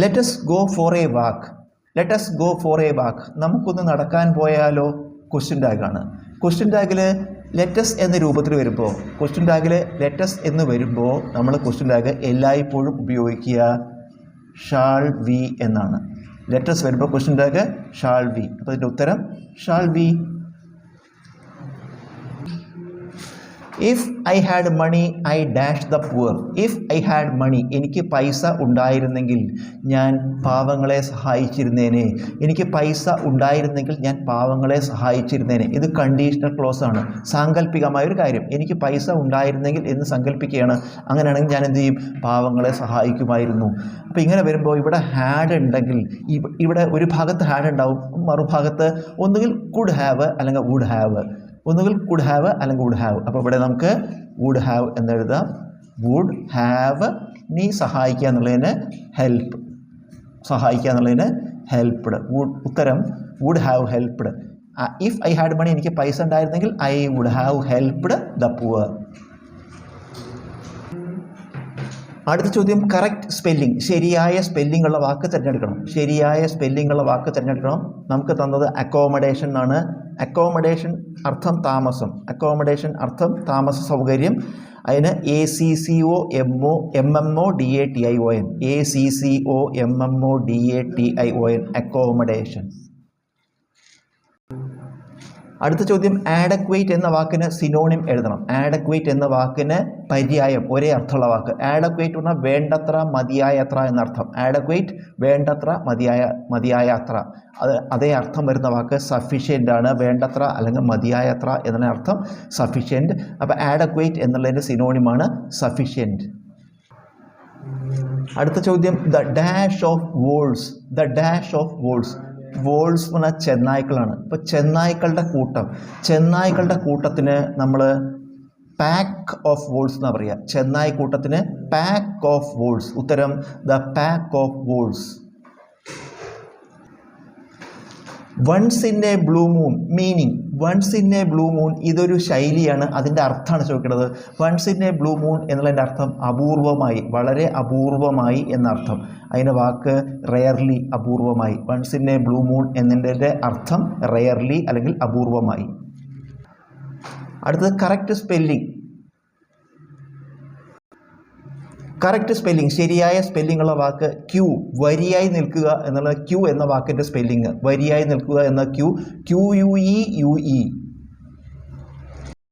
Let's go for a walk let's go for a walk നമുക്കൊന്ന് നടക്കാൻ പോയാലോ? Question ടാഗാണ് ക്വസ്റ്റ്യൻ ടാഗിൽ ലെറ്റസ് എന്ന രൂപത്തിൽ വരുമ്പോൾ ക്വസ്റ്റ്യൻ ടാഗിൽ ലെറ്റസ് എന്ന് വരുമ്പോൾ നമ്മൾ ക്വസ്റ്റ്യൻ ടാഗ് എല്ലായ്പ്പോഴും ഉപയോഗിക്കുക. ഷാൾ വി എന്നാണ്. ലെറ്റസ് വരുമ്പോൾ ക്വസ്റ്റ്യൻ ടാഗ് ഷാൾ വി അപ്പോൾ അതിന്റെ ഉത്തരം shall we if I had money I dash the poor if I had money എനിക്ക് പൈസ ഉണ്ടായിരുന്നെങ്കിൽ ഞാൻ പാവങ്ങളെ സഹായിച്ചിരുന്നേനെ. എനിക്ക് പൈസ ഉണ്ടായിരുന്നെങ്കിൽ ഞാൻ പാവങ്ങളെ സഹായിച്ചിരുന്നേനെ. ഇത് കണ്ടീഷണൽ ക്ലോസ് ആണ്. സാങ്കല്പികമായ ഒരു കാര്യം. എനിക്ക് പൈസ ഉണ്ടായിരുന്നെങ്കിൽ എന്ന് സങ്കല്പിക്കുകയാണ് അങ്ങനെയാണെങ്കിൽ ഞാൻ എന്ത് ചെയ്യും? പാവങ്ങളെ സഹായിക്കുമായിരുന്നു. അപ്പോൾ ഇങ്ങനെ വരുമ്പോൾ ഇവിടെ ഹാഡ് ഉണ്ടെങ്കിൽ ഇവിടെ ഒരു ഭാഗത്ത് ഹാഡ് ഉണ്ടാവും. മറുഭാഗത്ത് ഒന്നുകിൽ കുഡ് ഹാവ് അല്ലെങ്കിൽ വുഡ് ഹാവ് ഒന്നുകിൽ കുഡ് ഹാവ് അല്ലെങ്കിൽ വുഡ് ഹാവ് അപ്പോൾ ഇവിടെ നമുക്ക് വുഡ് ഹാവ് എന്നെഴുതാം വുഡ് ഹാവ് നീ സഹായിക്കുക എന്നുള്ളതിന് ഹെൽപ്പ് സഹായിക്കുക എന്നുള്ളതിന് ഹെൽപ്ഡ് വുഡ് ഉത്തരം would have helped if I had money എനിക്ക് പൈസ ഉണ്ടായിരുന്നെങ്കിൽ I would have helped the poor അടുത്ത ചോദ്യം കറക്റ്റ് സ്പെല്ലിംഗ് ശരിയായ സ്പെല്ലിംഗ് ഉള്ള വാക്ക് തിരഞ്ഞെടുക്കണം. ശരിയായ സ്പെല്ലിംഗ് ഉള്ള വാക്ക് തിരഞ്ഞെടുക്കണം. നമുക്ക് തന്നത് അക്കോമഡേഷൻ എന്നാണ്. അക്കോമഡേഷൻ അർത്ഥം താമസം. അക്കോമഡേഷൻ അർത്ഥം താമസ സൗകര്യം. അതിന് A C C O M M O D A T I O N A C C O M M O D A T I O N O N accommodation. അടുത്ത ചോദ്യം ആഡക്വേറ്റ് എന്ന വാക്കിന് സിനോണിം എഴുതണം. ആഡക്വേറ്റ് എന്ന വാക്കിന് പര്യായം ഒരേ അർത്ഥമുള്ള വാക്ക്. ആഡക്വേറ്റ് പറഞ്ഞാൽ വേണ്ടത്ര മതിയായ അത്ര എന്നർത്ഥം. ആഡക്വേറ്റ് വേണ്ടത്ര മതിയായ മതിയായ അത്ര അത് അതേ അർത്ഥം വരുന്ന വാക്ക് സഫീഷ്യന്റ് ആണ്. വേണ്ടത്ര അല്ലെങ്കിൽ മതിയായ അത്ര എന്നതിന് അർത്ഥം സഫീഷ്യന്റ് അപ്പോൾ ആഡക്വേറ്റ് എന്നുള്ളതിന്റെ സിനോണിമാണ് സഫീഷ്യന്റ് അടുത്ത ചോദ്യം the dash of wolves the dash of wolves wolves പറഞ്ഞാൽ ചെന്നായ്ക്കളാണ്. ഇപ്പോൾ ചെന്നായ്ക്കളുടെ കൂട്ടം. ചെന്നായ്ക്കളുടെ കൂട്ടത്തിന് നമ്മൾ പാക്ക് ഓഫ് വോൾസ് എന്നാണ് പറയുക ചെന്നായ് കൂട്ടത്തിന് പാക്ക് ഓഫ് വോൾസ് ഉത്തരം the pack of wolves once in a blue moon meaning once in a blue moon ഇതൊരു ശൈലിയാണ് അതിന്റെ അർത്ഥമാണ് ചോദിക്കുന്നത് once in a blue moon എന്നുള്ളതിന്റെ അർത്ഥം അപൂർവമായി വളരെ അപൂർവമായി എന്നർത്ഥം. അതിന്റെ വാക്ക് റെയർലി അപൂർവമായി. Once in a blue moon എന്നതിന്റെ അർത്ഥം റെയർലി അല്ലെങ്കിൽ അപൂർവമായി. അടുത്തത് കറക്റ്റ് സ്പെല്ലിംഗ് കറക്റ്റ് സ്പെല്ലിംഗ് ശരിയായ സ്പെല്ലിംഗ് ഉള്ള വാക്ക് ക്യൂ വരിയായി നിൽക്കുക എന്നുള്ള ക്യൂ എന്ന വാക്കിന്റെ സ്പെല്ലിങ് വരിയായി നിൽക്കുക എന്ന queue Q U E U E